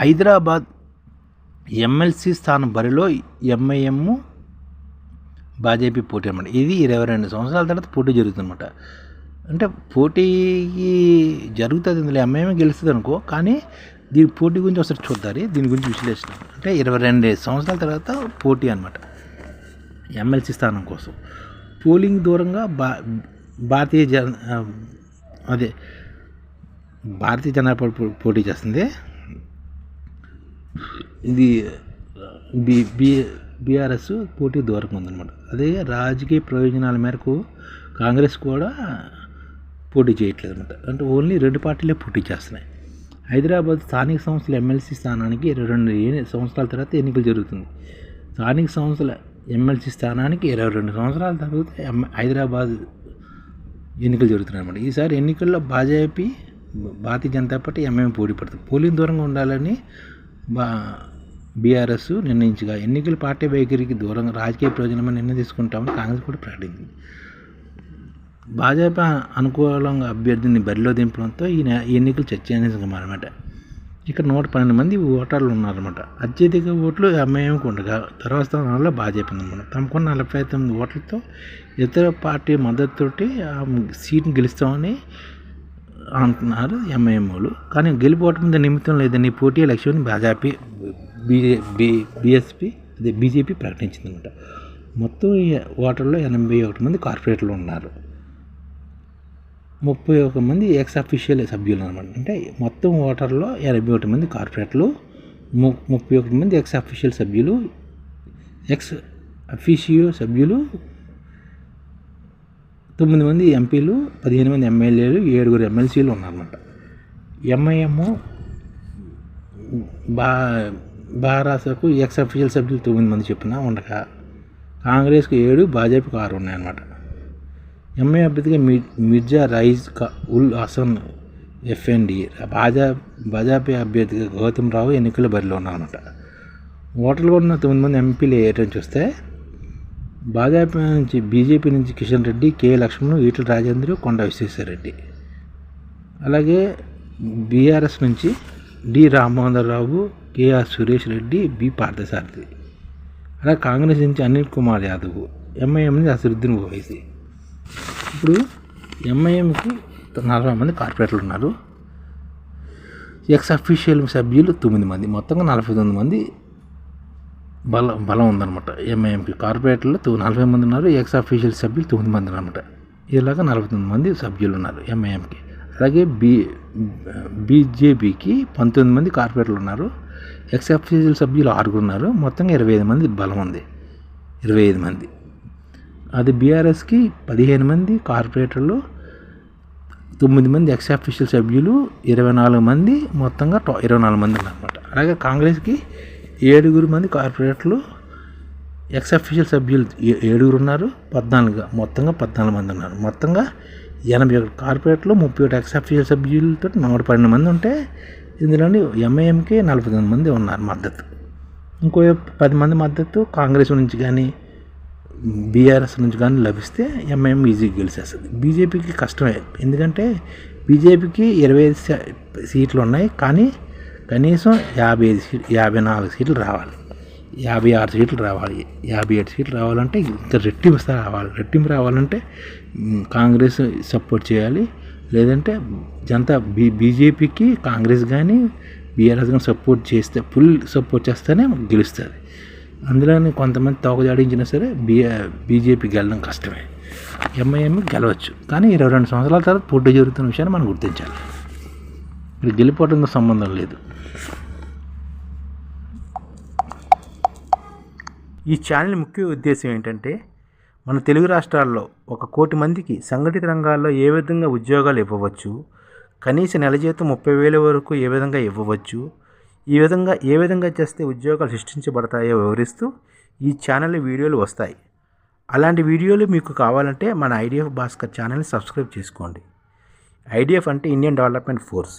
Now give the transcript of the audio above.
Hyderabad MLC స్థానం బరిలో MIM బాజేపీ పోటీ అనమాట ఇది ఇరవై రెండు సంవత్సరాల తర్వాత పోటీ జరుగుతుందన్నమాట. అంటే పోటీకి జరుగుతుంది ఇందులో ఎంఐఎం గెలుస్తుంది అనుకో కానీ దీని పోటీ గురించి ఒకసారి చూద్దారు దీని గురించి విశ్లేషణ. అంటే ఇరవై రెండు సంవత్సరాల తర్వాత పోటీ అనమాట ఎమ్మెల్సీ స్థానం కోసం. పోలింగ్ దూరంగా బా భారతీయ జన అదే భారతీయ జనతా పార్టీ పో- పోటీ చేస్తుంది. ఇది బి బి బీఆర్ఎస్ పోటీ దూరంగా ఉందన్నమాట. అదే రాజకీయ ప్రయోజనాల మేరకు కాంగ్రెస్ కూడా పోటీ చేయట్లేదు అనమాట అంటే ఓన్లీ రెండు పార్టీలే పోటీ చేస్తున్నాయి. హైదరాబాద్ స్థానిక సంస్థల ఎమ్మెల్సీ స్థానానికి ఇరవై రెండు సంవత్సరాల తర్వాత ఎన్నికలు జరుగుతుంది. స్థానిక సంస్థల ఎమ్మెల్సీ స్థానానికి ఇరవై రెండు సంవత్సరాల తర్వాత హైదరాబాద్ ఎన్నికలు జరుగుతున్నాయి అనమాట ఈసారి ఎన్నికల్లో భాజపా భారతీయ జనతా పార్టీ ఎంఎం పోటీ పడుతుంది. పోలింగ్ దూరంగా ఉండాలని బీఆర్ఎస్ నిర్ణయించగా. ఎన్నికలు పార్టీ వైఖరికి దూరంగా రాజకీయ ప్రయోజనమని నిర్ణయం తీసుకుంటామని కాంగ్రెస్ కూడా ప్రకటించింది. భాజపా అనుకూలంగా అభ్యర్థిని బరిలో దింపడంతో ఈ ఎన్నికలు చర్చనీయంగా అనమాట ఇక్కడ నూట పన్నెండు మంది ఓటర్లు ఉన్నారన్నమాట. అత్యధిక ఓట్లు ఎంఐఎంకి ఉండగా తర్వాత స్థానంలో భాజపా ఉందన్నమాట తమకున్న నలభై తొమ్మిది ఓట్లతో ఇతర పార్టీ మద్దతుతోటి ఆ సీట్ని గెలుస్తామని అంటున్నారు ఎంఐఎంఓలు కానీ గెలిపోవటం మీద నిమిత్తం లేదని పోటీ లక్ష్యాన్ని భాజపా బీజే బీ బీఎస్పీ అదే బీజేపీ ప్రకటించిందన్నమాట మొత్తం ఓటర్లో ఎనభై ఒకటి మంది కార్పొరేటర్లు ఉన్నారు. ముప్పై ఒక మంది ఎక్స్ అఫీషియల్ సభ్యులు అనమాట. అంటే మొత్తం ఓటర్లో ఎనభై ఒకటి మంది కార్పొరేటర్లు ము ముప్పై ఒకటి మంది ఎక్స్ అఫీషియల్ సభ్యులు ఎక్స్ అఫీషియో సభ్యులు తొమ్మిది మంది ఎంపీలు పదిహేను మంది ఎమ్మెల్యేలు ఏడుగురు ఎమ్మెల్సీలు ఉన్నారన్నమాట. ఎంఐఎం బా బారాసకు ఎక్స్ అఫీషియల్ సభ్యులు తొమ్మిది మంది చెప్పిన ఉండక కాంగ్రెస్కి ఏడు భాజపాకు ఆరు ఉన్నాయన్నమాట. ఎంఐ అభ్యర్థిగా మీ మిర్జా రైజ్ ఉల్ హసన్ ఎఫ్ఎండి భాజా భాజపా అభ్యర్థిగా గౌతమ్ రావు ఎన్నికల బరిలో ఉన్నారన్నమాట. ఓటర్లు ఉన్న తొమ్మిది మంది ఎంపీలు ఏంటని చూస్తే భాజపా నుంచి బీజేపీ నుంచి కిషన్ రెడ్డి కె లక్ష్మణ్ ఈటల రాజేంద్ర కొండ విశ్వేశ్వరరెడ్డి. అలాగే బీఆర్ఎస్ నుంచి D Rammohan Rao KR Suresh Reddy B Parthasarathy. అలాగే కాంగ్రెస్ నుంచి అనిల్ కుమార్ యాదవ్ ఎంఐఎం నుంచి అసరుద్దీన్ ఓవైసీ. ఇప్పుడు ఎంఐఎంకి నలభై మంది కార్పొరేటర్లు ఉన్నారు. ఎక్స్ అఫీషియల్ సభ్యులు తొమ్మిది మంది మొత్తంగా నలభై తొమ్మిది మంది బలం బలం ఉందన్నమాట. ఎంఐఎంకి కార్పొరేటర్లు తొ- నలభై మంది ఉన్నారు. ఎక్స్ అఫీషియల్ సభ్యులు తొమ్మిది మంది అనమాట ఇలాగ నలభై తొమ్మిది మంది సభ్యులు ఉన్నారు ఎంఐఎంకి అలాగే బీ బీజేపీకి పంతొమ్మిది మంది కార్పొరేటర్లు ఉన్నారు. ఎక్స్ అఫీషియల్ సభ్యులు ఆరుగురు ఉన్నారు. మొత్తంగా ఇరవై ఐదు మంది బలం ఉంది. ఇరవై ఐదు మంది. అది బీఆర్ఎస్కి పదిహేను మంది కార్పొరేటర్లు తొమ్మిది మంది ఎక్స్ అఫీషియల్ సభ్యులు ఇరవై నాలుగు మంది మొత్తంగా టో ఇరవై నాలుగు మంది ఉన్నారన్నమాట అలాగే కాంగ్రెస్కి ఏడుగురు మంది కార్పొరేట్లు ఎక్స్ అఫీషియల్ సభ్యులు ఏ- ఏడుగురు ఉన్నారు. పద్నాలుగు మొత్తంగా పద్నాలుగు మంది ఉన్నారు. మొత్తంగా ఎనభై ఒకటి కార్పొరేట్లు ముప్పై ఒకటి ఎక్స్ అఫీషియల్ సభ్యులతో నూట పన్నెండు మంది ఉంటే ఇందులోని ఎంఐఎంకి నలభై తొమ్మిది మంది ఉన్నారు మద్దతు. ఇంకో పది మంది మద్దతు కాంగ్రెస్ నుంచి కానీ బీఆర్ఎస్ నుంచి కానీ లభిస్తే ఎంఐఎం ఈజీగా గెలిచేస్తుంది. బీజేపీకి కష్టమే. ఎందుకంటే బీజేపీకి ఇరవై ఐదు సీట్లు ఉన్నాయి. కానీ కనీసం యాభై ఐదు సీట్ యాభై నాలుగు సీట్లు రావాలి. యాభై ఆరు సీట్లు రావాలి. యాభై ఏడు సీట్లు రావాలంటే ఇంకా రెట్టింపు రావాలి. రెట్టింపు రావాలంటే కాంగ్రెస్ సపోర్ట్ చేయాలి. లేదంటే జనతా బీ బీజేపీకి కాంగ్రెస్ కానీ బీఆర్ఎస్ కానీ సపోర్ట్ చేస్తే ఫుల్ సపోర్ట్ చేస్తేనే గెలుస్తుంది అందులోని కొంతమంది తోకజాడించినా సరే బీ బీజేపీ గెలడం కష్టమే. ఎంఐఎం గెలవచ్చు. కానీ ఇరవై రెండు సంవత్సరాల తర్వాత పోటీ జరుగుతున్న విషయాన్ని మనం గుర్తించాలి. ఇది గెలిపోవడంతో సంబంధం లేదు. ఈ ఛానల్ ముఖ్య ఉద్దేశం ఏంటంటే మన తెలుగు రాష్ట్రాల్లో ఒక కోటి మందికి సంఘటిత రంగాల్లో ఏ విధంగా ఉద్యోగాలు ఇవ్వవచ్చు కనీస నెల జీతం ముప్పై వేల వరకు ఏ విధంగా ఇవ్వవచ్చు ఈ విధంగా ఏ విధంగా చేస్తే ఉద్యోగాలు సృష్టించబడతాయో వివరిస్తూ ఈ ఛానల్ వీడియోలు వస్తాయి. అలాంటి వీడియోలు మీకు కావాలంటే మన ఐడిఎఫ్ భాస్కర్ ఛానల్ని సబ్స్క్రైబ్ చేసుకోండి. ఐడిఎఫ్ అంటే ఇండియన్ డెవలప్మెంట్ ఫోర్స్.